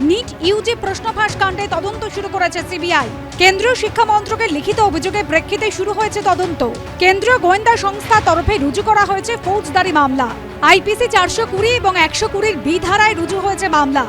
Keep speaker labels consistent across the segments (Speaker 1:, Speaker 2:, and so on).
Speaker 1: NEET Yuji প্রশ্নফাঁস কাণ্ডে তদন্ত শুরু করেছে সিবিআই। কেন্দ্রীয় শিক্ষা মন্ত্রকের লিখিত অভিযোগের প্রেক্ষিতে শুরু হয়েছে তদন্ত। কেন্দ্রীয় গোয়েন্দা সংস্থা তরফে রুজু করা হয়েছে ফৌজদারি মামলা। আইপিসি চারশো কুড়ি এবং একশো কুড়ির বি ধারায় রুজু হয়েছে মামলা।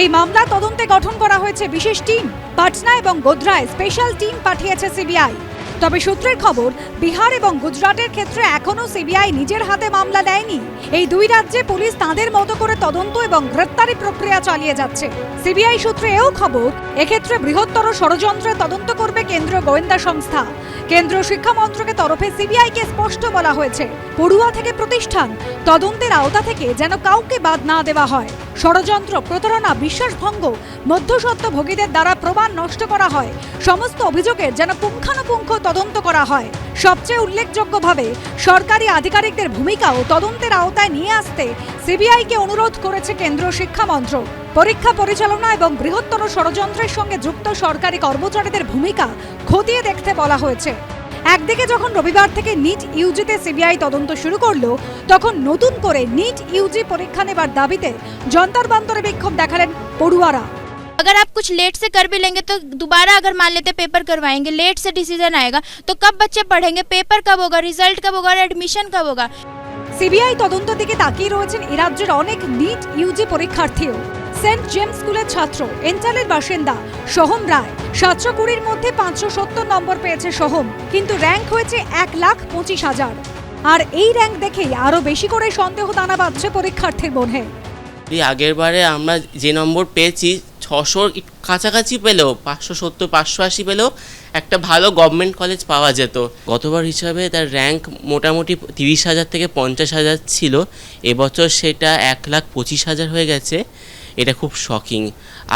Speaker 1: এই মামলা তদন্তে গঠন করা হয়েছে বিশেষ টিম, পাটনা এবং গোধরায় স্পেশাল টিম পাঠিয়েছে সিবিআই। তবে সূত্রের খবর, বিহার এবং গুজরাটের ক্ষেত্রে এখনও সিবিআই নিজের হাতে মামলা নেয়নি এই দুই রাজ্যে পুলিশ তাদের মতো করে তদন্ত এবং গ্রেপ্তারি প্রক্রিয়া চালিয়ে যাচ্ছে। সিবিআই সূত্রে এও খবর, এক্ষেত্রে বৃহত্তর ষড়যন্ত্রের তদন্ত করবে কেন্দ্রীয় গোয়েন্দা সংস্থা। কেন্দ্রীয় শিক্ষা মন্ত্রকের তরফে সিবিআইকে স্পষ্ট বলা হয়েছে, পড়ুয়া থেকে প্রতিষ্ঠান, তদন্তের আওতা থেকে যেন কাউকে বাদ না দেওয়া হয়। ষড়যন্ত্র, প্রতারণা, বিশ্বাসভঙ্গ, মধ্যসত্ত্ব ভোগীদের দ্বারা প্রমাণ নষ্ট করা হয়। সমস্ত অভিযোগের যেন পুঙ্খানুপুঙ্খ তদন্ত করা হয়। সবচেয়ে উল্লেখযোগ্যভাবে, সরকারি আধিকারিকদের ভূমিকাও তদন্তের আওতায় নিয়ে আসতে সিবিআইকে অনুরোধ করেছে কেন্দ্রীয় শিক্ষা মন্ত্রক। পরীক্ষা পরিচালনা এবং বৃহত্তর ষড়যন্ত্রের সঙ্গে যুক্ত সরকারি কর্মচারীদের ভূমিকা খতিয়ে দেখতে বলা হয়েছে। একদিকে যখন রবিবার থেকে নিট ইউজিতে সিবিআই তদন্ত শুরু করল, তখন নতুন করে নিট ইউজি পরীক্ষা নেবার দাবিতে যন্তর বিক্ষোভ দেখালেন পড়ুয়ারা।
Speaker 2: अगर आप कुछ लेट से कर भी लेंगे तो दोबारा अगर मान लेते पेपर करवाएंगे लेट से डिसीजन आएगा तो कब बच्चे पढ़ेंगे पेपर कब होगा रिजल्ट कब होगा और एडमिशन कब होगा
Speaker 1: সিবিআই তদন্ত দিকে তাকিয়ে রয়েছেন এ রাজ্যের অনেক নিট ইউজি পরীক্ষার্থীও সেন্ট জেমস স্কুলের ছাত্র এন্টালের বাসিন্দা সোহম রায় সাতশো কুড়ির মধ্যে পাঁচশো সত্তর নম্বর পেয়েছে সোহম কিন্তু র্যাঙ্ক হয়েছে এক লাখ পঁচিশ হাজার আর এই র্যাঙ্ক দেখেই আরো বেশি করে সন্দেহ দানা বাঁধছে পরীক্ষার্থীর মনে
Speaker 3: এই আগের বারে আমরা যে নম্বর পেয়েছি ছশোর কাছাকাছি পেলেও, পাঁচশো সত্তর, পাঁচশো আশি পেলেও একটা ভালো গভর্নমেন্ট কলেজ পাওয়া যেত। গতবার হিসাবে তার র্যাঙ্ক মোটামুটি তিরিশ হাজার থেকে পঞ্চাশ হাজার ছিল। এবছর সেটা এক লাখ পঁচিশ হাজার হয়ে গেছে। এটা খুব শকিং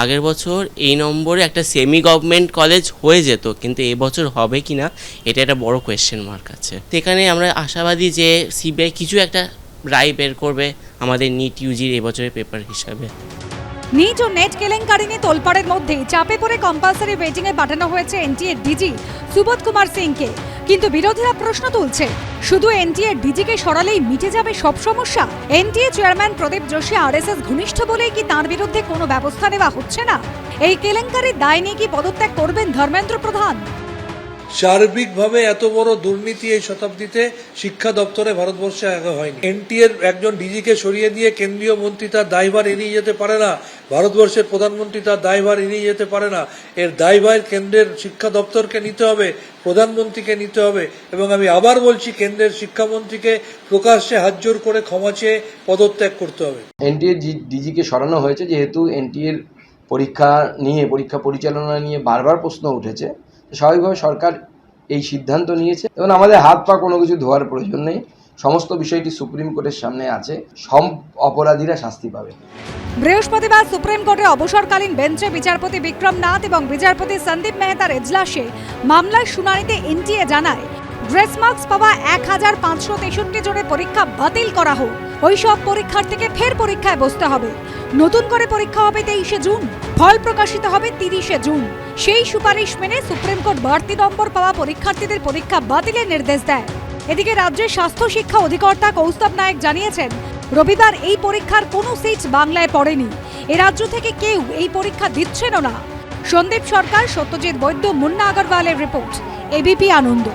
Speaker 3: আগের বছর এই নম্বরে একটা সেমি গভর্নমেন্ট কলেজ হয়ে যেত, কিন্তু এবছর হবে কি না, এটা একটা বড় কোয়েশ্চেন মার্ক আছে। তো এখানে আমরা আশাবাদী যে সিবিআই কিছু একটা রায় বের করবে আমাদের নিট ইউজির এবছরের পেপার হিসাবে।
Speaker 1: নিট ও নেট কেলেঙ্কারি নিয়ে তোলপাড়ের মধ্যে। চাপে পড়ে কম্পালসারি এ পাঠানো হয়েছে এনটিএ ডিজি সুবোধ কুমার সিংকে। কিন্তু বিরোধীরা প্রশ্ন তুলছে, শুধু এনটিএ ডিজিকে সরালেই মিটে যাবে সব সমস্যা? NTA chairman Pradeep Joshi RSS ঘনিষ্ঠ বলেই কি তার বিরুদ্ধে কোনো ব্যবস্থা নেওয়া হচ্ছে না? এই কেলেঙ্কারির দায় নিয়ে কি পদত্যাগ করবেন ধর্মেন্দ্র প্রধান?
Speaker 4: সার্বিকভাবে এত বড় দুর্নীতি এই শতাব্দীতে শিক্ষা দপ্তরে ভারতবর্ষে আগে হয়নি। এনটি এর একজন ডিজিকে সরিয়ে দিয়ে কেন্দ্রীয় মন্ত্রী তার দায়ভার এড়িয়ে যেতে পারে না। ভারতবর্ষের প্রধানমন্ত্রী তার দায়ভার এড়িয়ে যেতে পারে না। এর দায়ভার কেন্দ্রের শিক্ষা দপ্তরকে নিতে হবে, প্রধানমন্ত্রীকে নিতে হবে এবং আমি আবার বলছি, কেন্দ্রের শিক্ষামন্ত্রীকে প্রকাশ্যে হাত জোর করে ক্ষমা চেয়ে পদত্যাগ করতে হবে।
Speaker 5: এনটিএর ডিজিকে সরানো হয়েছে, যেহেতু এনটিএর পরীক্ষা নিয়ে, পরীক্ষা পরিচালনা নিয়ে বারবার প্রশ্ন উঠেছে। স্বাভাবিকভাবে সরকার এই সিদ্ধান্ত নিয়েছে। এবং আমাদের হাত পা কোনো কিছু ধোয়ার প্রয়োজন নেই। সমস্ত বিষয়টি সুপ্রিম কোর্টের সামনে আছে। সব অপরাধীরা শাস্তি পাবে।
Speaker 1: বৃহস্পতিবার সুপ্রিম কোর্টে অবসরকালীন বেঞ্চে বিচারপতি বিক্রম নাথ এবং বিচারপতি সন্দীপ মেহতার এজলাসে মামলার শুনানিতে এনটিএ জানায়, ড্রেস মার্কস পাওয়া এক হাজার পাঁচশো তেষট্টি জনের পরীক্ষা বাতিল করা হোক। ওই সব পরীক্ষার্থীকে ফের পরীক্ষায় বসতে হবে। নতুন করে পরীক্ষা হবে তেইশে জুন। ফল প্রকাশিত হবে তিরিশে জুন। সেই সুপারিশ মেনে সুপ্রিম কোর্ট বাড়তি নম্বর পাওয়া পরীক্ষার্থীদের পরীক্ষা বাতিলের নির্দেশ দেয়। এদিকে রাজ্যের স্বাস্থ্য শিক্ষা অধিকর্তা কৌস্তব নায়ক জানিয়েছেন, রবিবার এই পরীক্ষার কোনো সিট বাংলায় পড়েনি। এ রাজ্য থেকে কেউ এই পরীক্ষা দিচ্ছেনও না। সন্দীপ সরকার, সত্যজিৎ বৈদ্য, মুন্না আগরওয়ালের রিপোর্ট, এবিপি আনন্দ।